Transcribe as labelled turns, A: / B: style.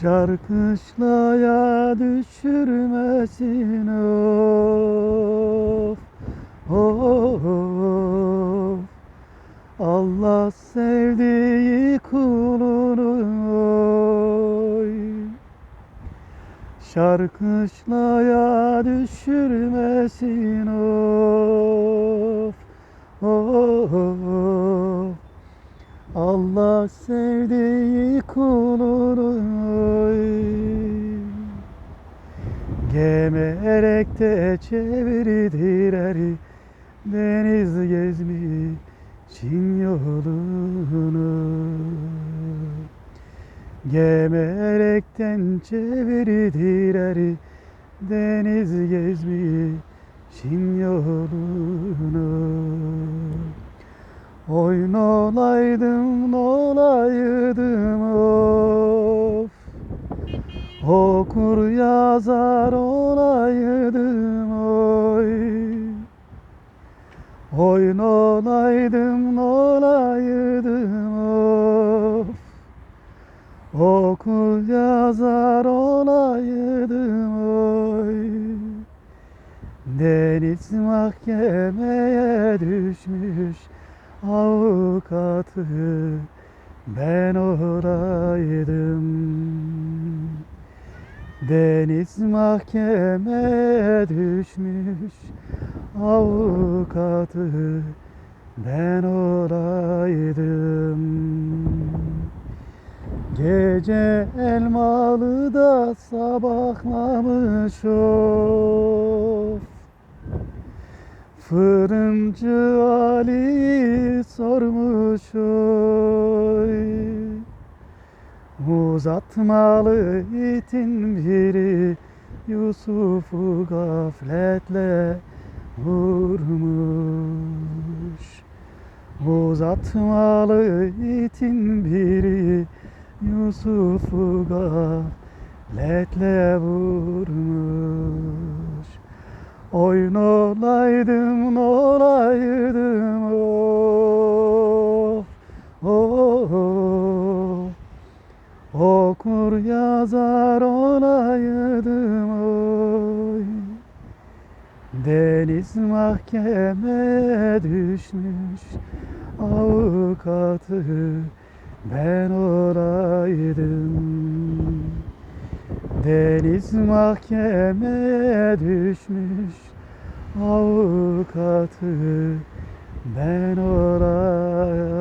A: Şarkışlaya düşürmesin of of Allah sevdiği kulunu oy. Şarkışlaya düşürmesin of Allah sevdiği kulunu Gemerek de çevirdiler. Deniz gezmiş Çin yolunu Gemerekten çevirdiler. Deniz gezmiş Çin yolunu Oyun olaydım olaydım of. Okur yazar olaydım oy. Oyun olaydım olaydım of. Okur yazar olaydım oy. Deniz mahkemeye düşmüş avukatı ben olaydım Deniz mahkemeye düşmüş. Avukatı ben olaydım Gece elmalı da sabahlamış of Fırıncı Ali sormuş oy Uzatmalı itin biri Yusuf'u gafletle vurmuş. Uzatmalı itin biri Yusuf'u gafletle vurmuş Oyun olaydım olaydım of of Okur yazar olaydım oy. Deniz mahkemeye düşmüş avukatı ben olaydım Deniz mahkemeye düşmüş avukatı. Ben olaydım